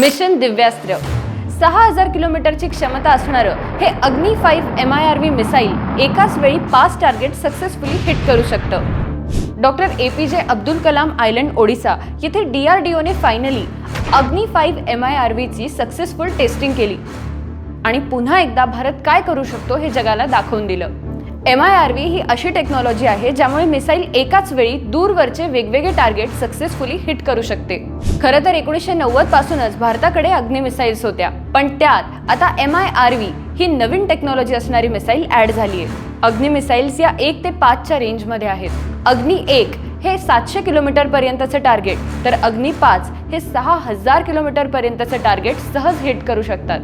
Mission Divyastra. सहा हजार किलोमीटरची क्षमता असणारं हे Agni five M I R V missile एकाच वेळी पाच टार्गेट सक्सेसफुली हिट करू शकतं. डॉक्टर ए पी जे अब्दुल कलाम आयलंड ओडिसा येथे D R D one finally Agni five M I R व्हीची successful testing केली. आणि पुन्हा एकदा भारत काय करू शकतो हे जगाला दाखवून दिलं. एम आय आर व्ही ही अशी टेक्नॉलॉजी आहे ज्यामुळे मिसाईल एकाच वेळी दूरवरचे वेगवेगळे टार्गेट सक्सेसफुली हिट करू शकते. खरं तर एकोणीसशे नव्वद पासूनच भारताकडे अग्निमिसाईल्स होत्या. पण त्यात आता एम आय आर व्ही ही नवीन टेक्नॉलॉजी असणारी मिसाईल ऍड झाली आहे अग्नि मिसाईल्स या एक ते पाचच्या रेंजमध्ये आहेत. अग्नी एक हे सातशे किलोमीटर पर्यंतचं टार्गेट तर अग्नी पाच हे सहा हजार किलोमीटर पर्यंतचं टार्गेट सहज हिट करू शकतात.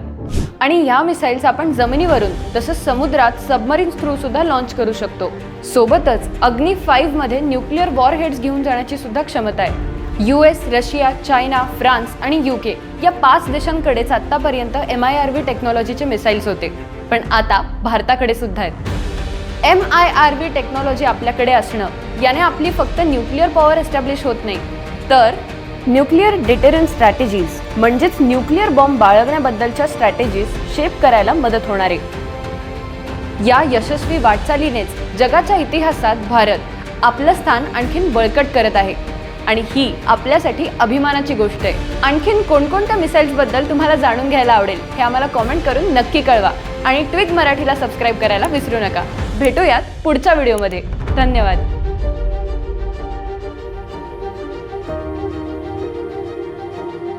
आणि या मिसाईल्स आपण जमिनीवरून तसंच समुद्रात सबमरीन थ्रू सुद्धा लॉन्च करू शकतो. सोबतच अग्नी फाईव्हमध्ये न्यूक्लिअर वॉर हेड्स घेऊन जाण्याची सुद्धा क्षमता आहे. U S Russia China France आणि युके या पाच देशांकडेच आतापर्यंत एम आय आर व्ही टेक्नॉलॉजीचे मिसाईल्स होते. पण आता भारताकडे सुद्धा आहेत. M I R V technology आपल्याकडे असणं याने आपली फक्त न्यूक्लिअर पॉवर एस्टॅब्लिश होत नाही. तर न्यूक्लिअर डिटेरन्स स्ट्रॅटेजीज म्हणजेच न्यूक्लिअर बॉम्ब बाळगण्याबद्दलच्या स्ट्रॅटेजीज शेप करायला मदत होणार आहे. या यशस्वी वाटचालीनेच जगाच्या इतिहासात भारत आपलं स्थान आणखीन बळकट करत आहे. आणि ही आपल्यासाठी अभिमानाची गोष्ट आहे. आणखीन कोणकोणत्या मिसाईल्सबद्दल तुम्हाला जाणून घ्यायला आवडेल हे आम्हाला कॉमेंट करून नक्की कळवा. आणि ट्विक मराठीला सबस्क्राईब करायला विसरू नका. भेटूयात पुढच्या व्हिडिओमध्ये धन्यवाद.